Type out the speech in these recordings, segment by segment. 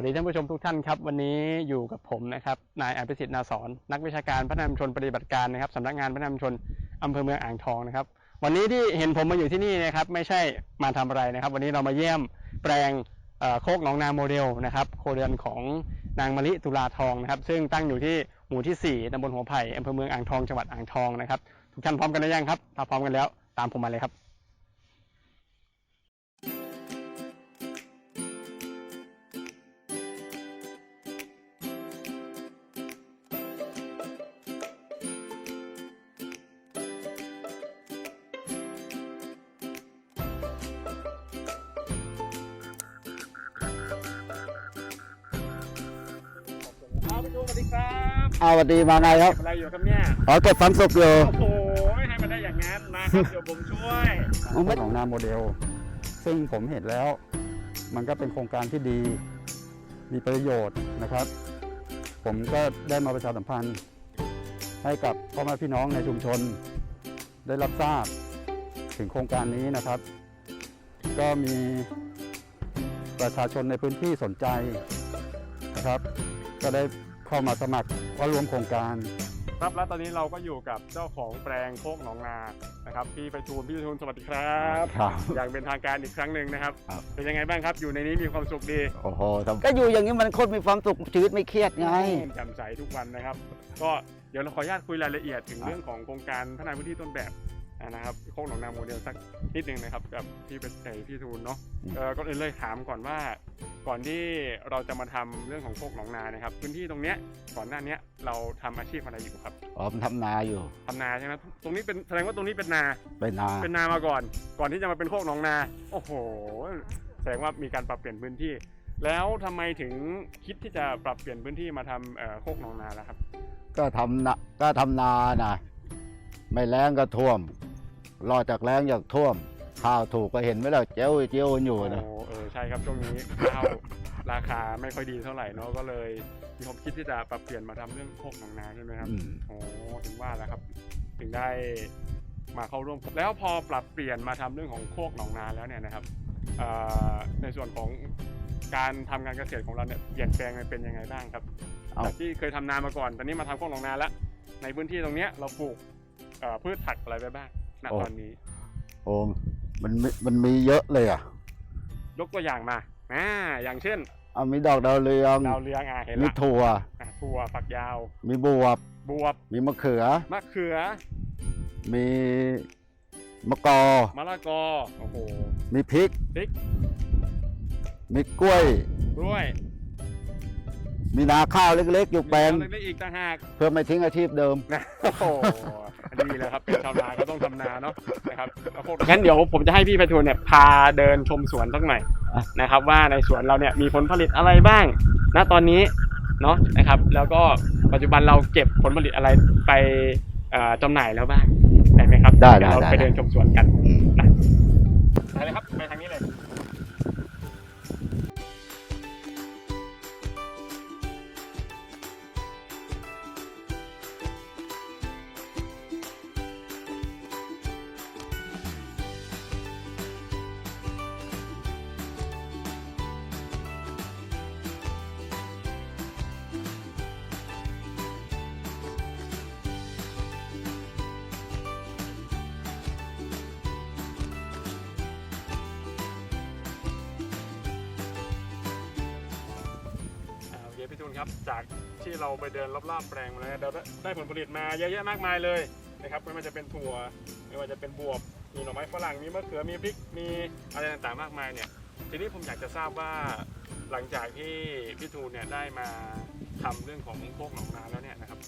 วัสดีท่านผู้ชมทุกท่านครับ วันนี้อยู่กับผมนะครับนายอภิสิทธิ์นาสอนนักวิชาการพัฒนามชนปฏิบัติการนะครับสำนักงานพัฒนามชนอำเภอเมืองอ่างทองนะครับ วันนี้ที่เห็นผมมาอยู่ที่นี่นะครับ ไม่ใช่มาทำอะไรนะครับ วันนี้เรามาเยี่ยมแปลงโคกหนองนาโมเดลนะครับโคเรือนของนางมะลิตุลาทองนะครับ ซึ่งตั้งอยู่ที่หมู่ที่ 4ตำบลหัวไผ่อำเภอเมืองอ่างทองจังหวัดอ่างทองนะครับทุกท่านพร้อมกันหรือยังครับถ้าพร้อมกันแล้วตามผมมาเลยครับ เอาไปดูสวัสดีครับเอาสวัสดีมาไงครับ อะไรอยู่ครับเนี่ยอ๋อเก็บความสุขอยู่โอ้โหให้มันได้อย่างนั้นนะครับเดี๋ยวผมช่วย ของนาโมเดล ซึ่งผมเห็นแล้ว มันก็เป็นโครงการที่ดี มีประโยชน์นะครับ ผมก็ได้มาประชาสัมพันธ์ ให้กับพ่อแม่พี่น้องในชุมชน ได้รับทราบถึงโครงการนี้นะครับ ก็มีประชาชนในพื้นที่สนใจนะครับ ก็ได้ เข้ามาสมัครว่าร่วมโครงการครับแล้วตอนนี้เราก็อยู่กับเจ้าของแปลงโคกหนองนานะครับพี่ไปทูลพี่ไปทูลสวัสดีครับ ครับ อย่างเป็นทางการอีกครั้งหนึ่งนะครับ ครับ เป็นยังไงบ้างครับ อยู่ในนี้มีความสุขดีโอ้โหก็อยู่อย่างนี้มันคนมีความสุขชีวิตไม่เครียดไง แจ่มใสทุกวันนะครับ ก็เดี๋ยวเราขออนุญาตคุยรายละเอียดถึงเรื่องของโครงการพัฒนาพื้นที่ต้นแบบนะครับโคกหนองนาโมเดลสักนิดนึงนะครับกับพี่เป็นไอพี่ทูลเนาะอืมเออก่อนอื่นเลยถามก่อนว่า ก่อนที่เราจะมาทำเรื่องของโคกหนองนานะครับ พื้นที่ตรงเนี้ยก่อนหน้าเนี้ยเราทำอาชีพอะไรอยู่ครับอ๋อผมทำนาอยู่ทำนาใช่ไหมตรงนี้เป็นแสดงว่าตรงนี้เป็นนาไปนาเป็นนามาก่อน ก่อนที่จะมาเป็นโคกหนองนา โอ้โห แสดงว่ามีการปรับเปลี่ยนพื้นที่ แล้วทำไมถึงคิดที่จะปรับเปลี่ยนพื้นที่มาทำเอ่อโคกหนองนาล่ะครับ ก็ทำนาก็ทำนานะไม่แรงก็ท่วมรอดจากแรงจากท่วม ข้าวถูกก็เห็นไหมล่ะเจ้าเจ้าอยู่นะโอ้เออใช่ครับช่วงนี้ข้าวราคาไม่ค่อยดีเท่าไหร่เนาะก็เลยมีความคิดที่จะปรับเปลี่ยนมาทำเรื่องโคกหนองนาใช่ไหมครับอืมโอ้ถึงว่าแล้วครับ ถึงได้มาเข้าร่วม แล้วพอปรับเปลี่ยนมาทำเรื่องของโคกหนองนาแล้วเนี่ยนะครับเอ่อในส่วนของการทำการเกษตรของเราเนี่ยเปลี่ยนแปลงไปเป็นยังไงบ้างครับเอาจากที่เคยทำนามาก่อน ตอนนี้มาทำโคกหนองนาแล้ว ในพื้นที่ตรงเนี้ยเราปลูกเอ่อพืชผักอะไรไปบ้างณตอนนี้ โอ้ มันมีมันมีเยอะเลยอะยกตัวอย่างมาอ่าอย่างเช่นเอามีดอกดาวเรืองดาวเรืองอะเห็นมีละถั่ว อะถั่วฝักยาว มีบวบบวบมีมะเขือ มะเขือ มีมะกอ มะละกอโอ้โหมีพริก พริกมีกล้วย กล้วยมีนาข้าวเล็กๆ อยู่แปลงมีอะไรอีกต่างหาก เพื่อไม่ทิ้งอาชีพเดิมนะโอ้โห อันนี้เลยครับเป็นชาวนาก็ต้องทำนาเนาะนะครับแล้วพวกงั้นเดี๋ยวผมจะให้พี่ไพฑูรย์เนี่ยพาเดินชมสวนสักหน่อยอะนะครับ ว่าในสวนเราเนี่ยมีผลผลิตอะไรบ้าง ณตอนนี้เนาะนะครับ แล้วก็ปัจจุบันเราเก็บผลผลิตอะไรไปเอ่อจำหน่ายแล้วบ้างได้ไหมครับได้ได้เยวเราได้ไปเดินชมสวนกันอืม ครับ จากที่เราไปเดินรอบๆแปลงมาแล้วเราได้ผลผลิตมาเยอะแยะมากมายเลยนะครับไม่ว่าจะเป็นถั่วไม่ว่าจะเป็นบวบมีหน่อไม้ฝรั่งมีมะเขือมีพริกมีอะไรต่างๆมากมายเนี่ยทีนี้ผมอยากจะทราบว่าหลังจากที่พี่ทูนเนี่ยได้มาทำเรื่องของโคกหนองนาแล้วเนี่ยนะครับ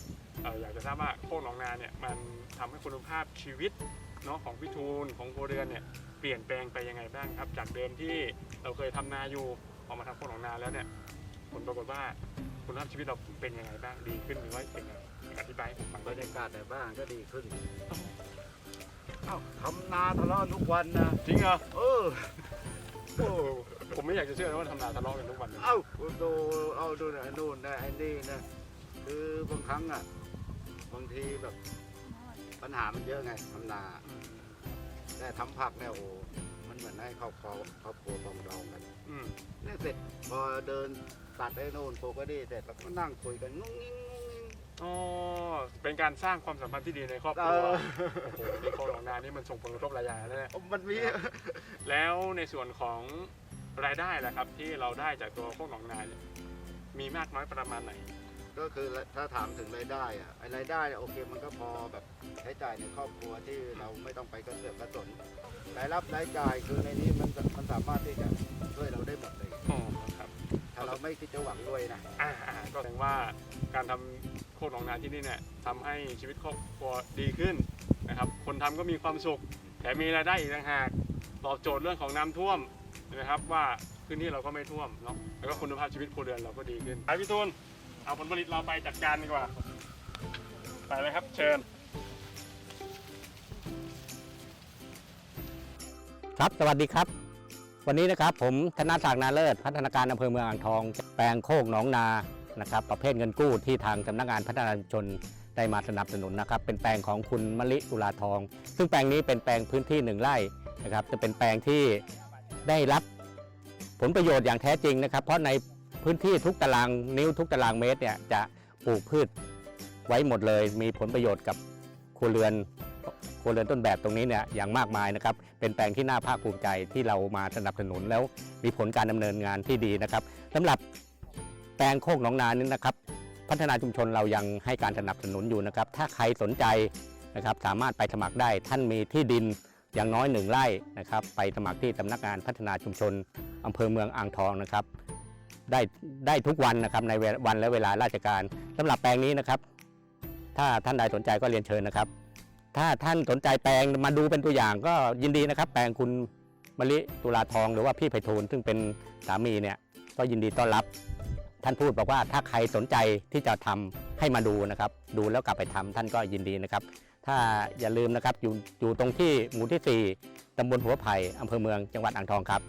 อยากจะทราบว่าโคกหนองนาเนี่ยมันทำให้คุณภาพชีวิตเนาะของพี่ทูนของโคเรือนเนี่ยเปลี่ยนแปลงไปยังไงบ้างครับ จากเดิมที่เราเคยทำนาอยู่พอมาทำโคกหนองนาแล้วเนี่ยผลปรากฏว่า คุณภาพชีวิตเราเป็นยังไงบ้างดีขึ้นหรือว่าเป็นยังไงอธิบายให้ผมฟังบด้รวยรยากาศในบ้านก็ดีขึ้นเอ้าทำนาทะเลาะทุกวันนะจริงเหรอเออโอ้ผมไม่อยากจะเชื่อนะว่าทำนาทะเลาะกันทุกวันเลยเอ้าดูเอาดูนะไอ้นู่นนะไอ้นี่นะคือบางครั้งอะบางทีแบบ ปัญหามันเยอะไงทำนา แต่ทำผักเนี่ยโอ้โห มันเหมือนให้ครอบครัวครอบครัวปรองดองกันอืมเนี่ยเสร็จพอเดินตัดไอ้นู่นปลูกก็ดีเสร็จแล้วก็นั่งคุยกันงุ้งงิ้งงุ้งงิ้ง อ๋อเป็นการสร้างความสัมพันธ์ที่ดีในครอบคเอรัวอโอ้โหนี่โคหนองนานี่มันส่งผลกระทบหลายอย่างเลยนะมันมี แล้วในส่วนของรายได้ล่ะครับที่เราได้จากตัวพวกหนองนาเนี่ยมีมากน้อยประมาณไหน ก็คือถ้าถามถึงรายได้อะไอ้รายได้เนี่ยโอเคมันก็พอแบบใช้จ่ายในครอบครัวที่เราไม่ต้องไปกระเสือกกระสนรายรับรายจ่ายคือในนี้มันมันสามารถที่จะช่วยเราได้หมดเลย อ๋อครับถ้าเราไม่คิดจะหวังรวยนะอ่าอ่าก็แสดงว่าการทำโคกหนองนาที่นี่เนี่ยทำให้ชีวิตครอบครัวดีขึ้นนะครับ คนทำก็มีความสุขแถมมีรายได้อีกต่างหากตอบโจทย์เรื่องของน้ำท่วมนะครับว่าพื้นที่เราก็ไม่ท่วมเนาะแล้วก็คุณภาพชีวิตครัวเรือนเราก็ดีขึ้นไปพี่ตูน เอาผลผลิตเราไปจัดการดีกว่า ไปเลยครับ เชิญ ครับสวัสดีครับ วันนี้นะครับผมธนศักดิ์นาเลิศพัฒนาการอำเภอเมืองอ่างทอง แปลงโคกหนองนานะครับ ประเภทเงินกู้ที่ทางสำนักงานพัฒนาชุมชนได้มาสนับสนุนนะครับ เป็นแปลงของคุณมะลิตุลาทอง ซึ่งแปลงนี้เป็นแปลงพื้นที่หนึ่งไร่นะครับ จะเป็นแปลงที่ได้รับผลประโยชน์อย่างแท้จริงนะครับ เพราะใน พื้นที่ทุกตารางนิ้วทุกตารางเมตรเนี่ยจะปลูกพืชไว้หมดเลย มีผลประโยชน์กับครัวเรือนครัวเรือนต้นแบบตรงนี้เนี่ยอย่างมากมายนะครับ เป็นแปลงที่น่าภาคภูมิใจที่เรามาสนับสนุนแล้วมีผลการดำเนินงานที่ดีนะครับสำหรับแปลงโคกหนองนานี้นะครับ พัฒนาชุมชนเรายังให้การสนับสนุนอยู่นะครับ ถ้าใครสนใจนะครับสามารถไปสมัครได้ท่านมีที่ดินอย่างน้อยหนึ่งไร่นะครับ ไปสมัครที่สำนักงานพัฒนาชุมชนอำเภอเมืองอ่างทองนะครับ ได้ได้ทุกวันนะครับในวันและเวลาราชการสำหรับแปลงนี้นะครับ ถ้าท่านใดสนใจก็เรียนเชิญนะครับ ถ้าท่านสนใจแปลงมาดูเป็นตัวอย่างก็ยินดีนะครับ แปลงคุณมะลิตุลาทองหรือว่าพี่ไพฑูรย์ซึ่งเป็นสามีเนี่ยก็ยินดีต้อนรับ ท่านพูดบอกว่าถ้าใครสนใจที่จะทำให้มาดูนะครับ ดูแล้วกลับไปทำท่านก็ยินดีนะครับ ถ้าอย่าลืมนะครับอยู่อยู่ตรงที่หมู่ที่ 4ตำบลหัวไผ่อำเภอเมืองจังหวัดอ่างทองครับ